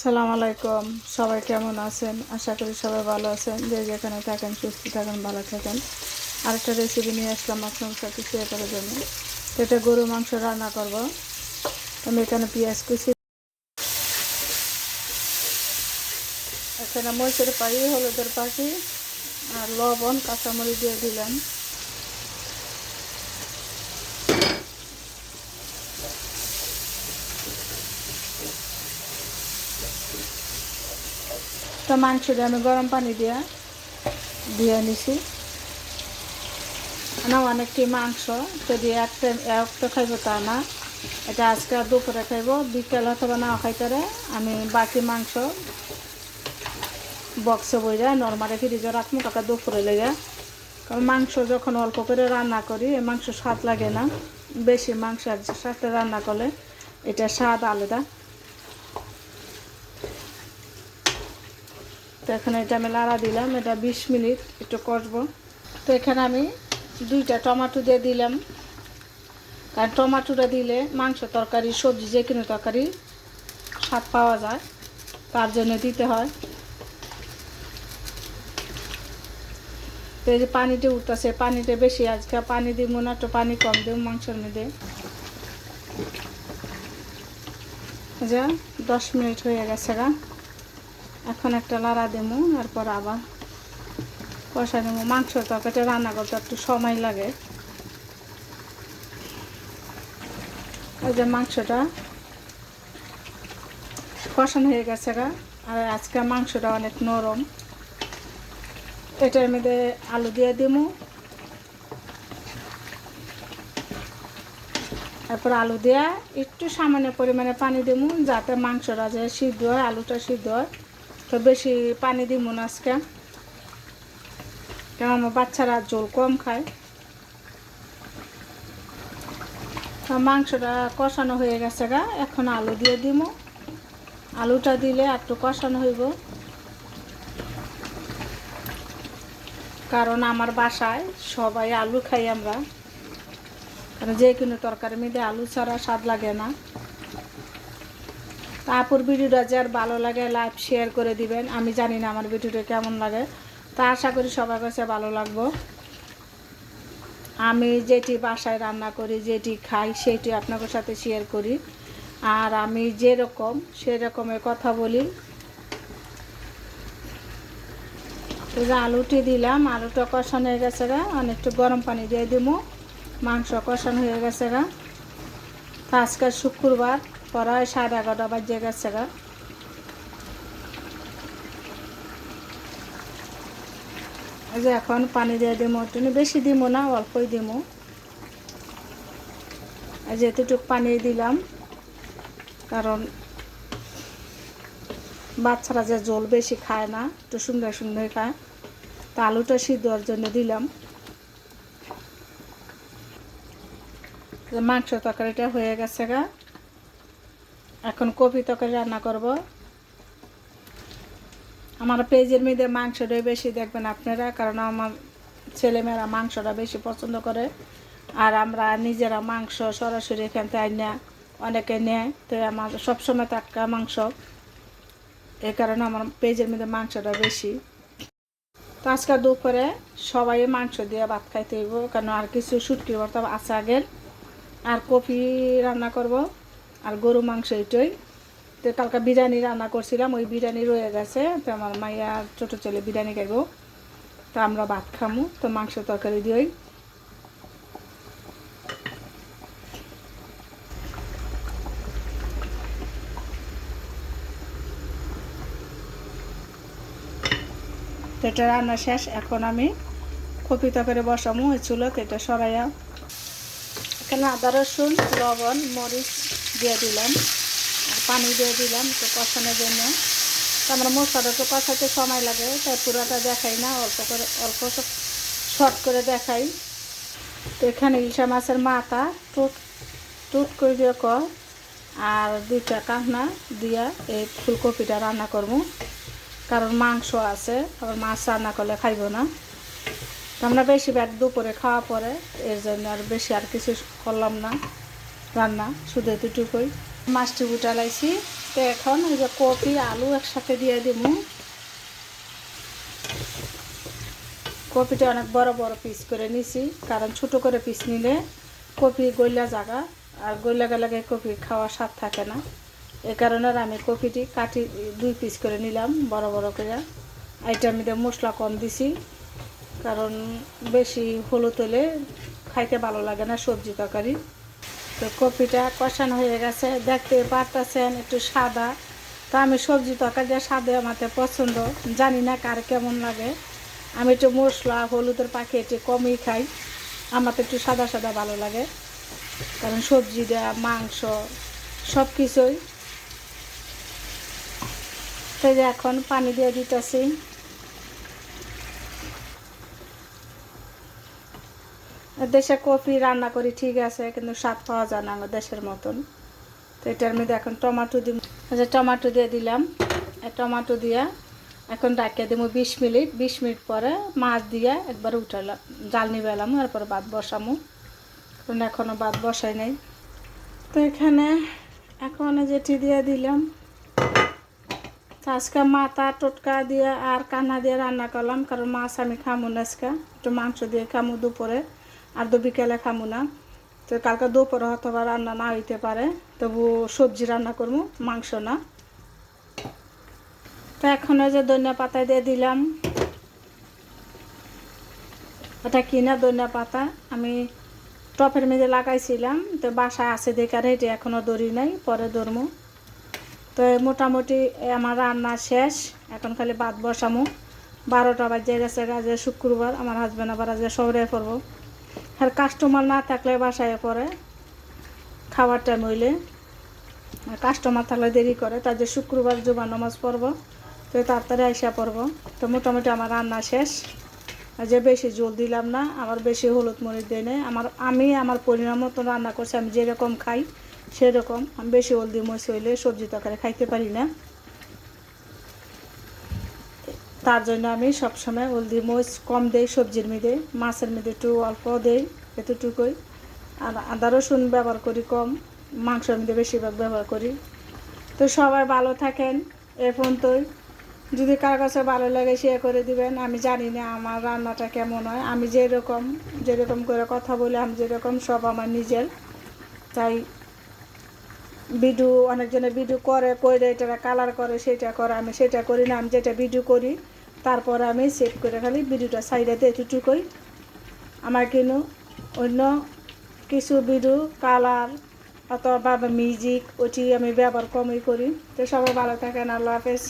সালাম আলাইকুম। সবাই কেমন আছেন? আশা করি সবাই ভালো আছেন। যে যেখানে থাকেন, সুস্থ থাকেন, ভালো থাকেন। আরেকটা রেসিপি নিয়ে আসলাম আপনার সাথে শেয়ার করার জন্য। তো এটা গরু মাংস রান্না করব। আমি এখানে পেঁয়াজ কুচি এখানে মরিচের পাখি হলুদের পাখি আর লবণ, কাঁচামরিচ দিয়ে দিলাম। তো মাংসটা আমি গরম পানি দিয়া, দিয়ে নিছি। না অনেকটি মাংস, যদি একটা একটা খাইব তা না। এটা আজকে দুপুরে খাইব, বিকেল অথবা না খাইতারে আমি বাকি মাংস বক্সে বইরা নর্মালে ফ্রিজে রাখব কাকা দুপুরে লেগে কারণ মাংস যখন অল্প করে রান্না করি মাংস স্বাদ লাগে না। বেশি মাংস সাথে রান্না করলে, এটা স্বাদ আলাদা। তো এখানে এটা আমি লাড়া দিলাম, এটা বিশ মিনিট একটু কষবো। তো এখানে আমি দুইটা টমাটো দিয়ে দিলাম। কারণ টমাটোটা দিলে মাংস তরকারি, সবজি যে কোনো তরকারি স্বাদ পাওয়া যায়, তার জন্য দিতে হয়। তো এই যে পানিটা উঠতেছে, পানিটা বেশি, আজকে পানি দিব না, একটু পানি কম দেব মাংসের মধ্যে। যা, দশ মিনিট হয়ে গেছে গা। এখন একটা লাড়া দেবো তারপর আবার কষা দেবো মাংস তরকারিটা রান্না করতে একটু সময় লাগে। ওই যে মাংসটা কষানো হয়ে গেছে গা, আর আজকে মাংসটা অনেক নরম। এটার মধ্যে আলু দিয়ে দিবো তারপর আলু দেওয়া একটু সামান্য পরিমাণে পানি দেবো যাতে মাংসটা যে সিদ্ধ হয়, আলুটা সিদ্ধ হয়। তো বেশি পানি দিব না আজকে। কারণ আমার বাচ্চারা জল কম খায়। মাংসটা কষানো হয়ে গেছে গা, এখন আলু দিয়ে দিব আলুটা দিলে একটু কষানো হইব। কারণ আমার বাসায় সবাই আলু খাই আমরা। কারণ যে কোনো তরকারি মধ্যে আলু ছাড়া স্বাদ লাগে না। তারপর ভিডিওটা যার ভালো লাগে লাইভ শেয়ার করে দিবেন। আমি জানি না আমার ভিডিওটা কেমন লাগে। তা আশা করি সবার কাছে ভালো লাগবো। আমি যেটি বাসায় রান্না করি, যেটি খাই, সেটি আপনাদের সাথে শেয়ার করি। আর আমি যেরকম, সেরকমের কথা বলি। আলুটি দিলাম, আলুটা কষানো হয়ে গেছে গা। অনেকটু গরম পানি দিয়ে দিব মাংস কষানো হয়ে গেছে গা। তো আজকে শুক্রবার। প্রায় সাড়ে এগারোটা বাজে গেছে গা। এই যে এখন পানি দিয়ে দিব তুমি বেশি দিব না, অল্পই দিব এই যে পানি দিলাম, কারণ বাচ্চারা যে জল বেশি খায় না, একটু সুন্দর সুন্দর খায়, তা আলুটা সিদ্ধর জন্য দিলাম। মাংস তরকারিটা হয়ে গেছে গা। এখন কপি তরকারি রান্না করব। আমার পেজের মধ্যে মাংসটাই বেশি দেখবেন আপনারা, কারণ আমার ছেলেমেয়েরা মাংসটা বেশি পছন্দ করে। আর আমরা নিজেরা মাংস সরাসরি এখান থেকে না অনেকে নেয়, তো আমার সবসময় টাটকা মাংস। এই কারণে আমার পেজের মধ্যে মাংসটা বেশি। তো আজকে দুপুরে সবাই মাংস দিয়ে ভাত খাইতে হইব, কারণ আর কিছু শুটকি ভর্তা আছে আগের। আর কফি রান্না করব। আর গরু মাংস এটাই। তো কালকে বিরিয়ানি রান্না করছিলাম, ওই বিরিয়ানি রয়ে গেছে। তো আমার মাইয়া ছোটো ছেলে বিরিয়ানি খাইব। তো আমরা ভাত খামু, তো মাংস তরকারি দিয়েই। তো এটা রান্না শেষ, এখন আমি কপি তরকারি বসামো চুলো তো এটা সরাইয়া। এখানে আদা রসুন, লবণ, মরিচ দিয়ে দিলাম। আর পানি দিয়ে দিলাম তো কষানোর জন্য। আমরা মশলাটা তো কষাতে সময় লাগে, তাই পুরোটা দেখাই না, অল্প করে, অল্প শর্ট করে দেখাই। তো এখানে ইলশা মাছের মাথা টুট টুট করে দিয়ে কর আর দুইটা কাহনা দিয়া এই ফুলকপিটা রান্না করব। কারণ মাংস আছে, আবার মাছ রান্না করলে খাইব না। আমরা বেশিরভাগ দুপুরে খাওয়া পরে, এর জন্য আর বেশি আর কিছু করলাম না। রান্না, শুধু এতটুকুই। মাছটি উঠালাইছি তো এখন ওই যে কপি, আলু একসাথে দিয়ে দিব কপিটা অনেক বড় বড় পিস করে নিছি, কারণ ছোট করে পিস নিলে কপি গইলা জাগা, আর গইলা গেলে কপি খাওয়ার স্বাদ থাকে না। এ কারণে আমি কপিটি কাটি, দুই পিস করে নিলাম, বড় বড় করে। আইটার মধ্যে মশলা কম দিছি, কারণ বেশি হলুদ হলে খাইতে ভালো লাগে না সবজি তরকারি। তো কপিটা কষানো হয়ে গেছে। দেখতে পারতেছেন একটু সাদা। তো আমি সবজি তরকারি দিয়ে সাদা আমাতে পছন্দ। জানি না কার কেমন লাগে। আমি একটু মশলা, হলুদের পাখি একটু কমই খাই। আমার তো একটু সাদা সাদা ভালো লাগে। কারণ সবজি দেওয়া মাংস সব কিছুই তো যে এখন পানি দিয়ে দিতেছি। দেশে কফি রান্না করি, ঠিক আছে, কিন্তু স্বাদ পাওয়া যায় না আমার দেশের মতন। তো এটার মধ্যে এখন টমাটো দিব যে টমাটো দিয়ে দিলাম। টমাটো দিয়ে এখন ডাকিয়ে দেবো বিশ মিনিট। বিশ মিনিট পরে মাছ দিয়ে একবার উঠালাম, জাল নিবেলাম তারপরে ভাত বসামো। কারণ এখনও ভাত বসাই নাই। তো এখানে এখন যেটি দিয়ে দিলাম। আজকে মাথা টোটকা দিয়ে আর কান্না দিয়ে রান্না করলাম, কারণ মাছ আমি খামু না আজকে। একটু মাংস দিয়ে খামু দুপুরে। আর দু বিকেলে খামু না। তো কালকে দুপুরে হয়তো বা রান্না না হইতে পারে, তবু সবজি রান্না করব মাংস না। তো এখন যে ধনিয়া পাতা দিয়ে দিলাম। এটা কিনা ধনিয়া পাতা? আমি টপের মধ্যে লাগাইছিলাম, তো বাসায় আছে দেখে রেটে এখনও দড়ি নাই, পরে ধরমু। তো মোটামুটি আমার রান্না শেষ, এখন খালি ভাত বসামু। বারোটা বাজে গেছে আজকে শুক্রবার, আমার হাজব্যান্ড আবার আজকে শহরে পড়ব। আর কাস্টমার না থাকলে বাসায় পরে খাওয়ার টাইম হইলে আর কাস্টমার থাকলে দেরি করে। তার যে শুক্রবার জুমা নামাজ পড়ব, তো তাড়াতাড়ি আইসা পড়ব। তো মোটামুটি আমার রান্না শেষ। আর যে বেশি জল দিলাম না আমার বেশি হলুদ মরিচ দিয়ে নেই। আমার, আমি আমার পরিমাণ মতন রান্না করছি, আমি যেরকম খাই সেরকম। আমি বেশি হলদি মরিচ হইলে সবজি তরকারি খাইতে পারি না। তার জন্য আমি সবসময় হলদি মরিচ কম দেই, সবজির মধ্যে, মাছের মধ্যে একটু অল্প দেই এতটুকুই। আর আদা রসুন ব্যবহার করি কম, মাংসের মধ্যে বেশিরভাগ ব্যবহার করি। তো সবাই ভালো থাকেন, এ পর্যন্তই। যদি কার কাছে ভালো লাগে শেয়ার করে দিবেন, আমি জানি না আমার রান্নাটা কেমন হয়। আমি যেরকম যেরকম করে কথা বলি, আমি যেরকম, সব আমার নিজের। তাই ভিডিও, অনেকজনে ভিডিও করে করে এটা কালার করে, সেটা করে, আমি সেটা করি না, আমি যেটা ভিডিও করি, তারপর আমি সেভ করে খালি ভিডিওটা সাইডেতে এতটুকুই আমার কিন্তু অন্য কিছু ভিডিও কালার অথবা মিউজিক ওটি আমি ব্যবহার কমই করি। তো সবাই ভালো থাকেন, আল্লাহ হাফেজ।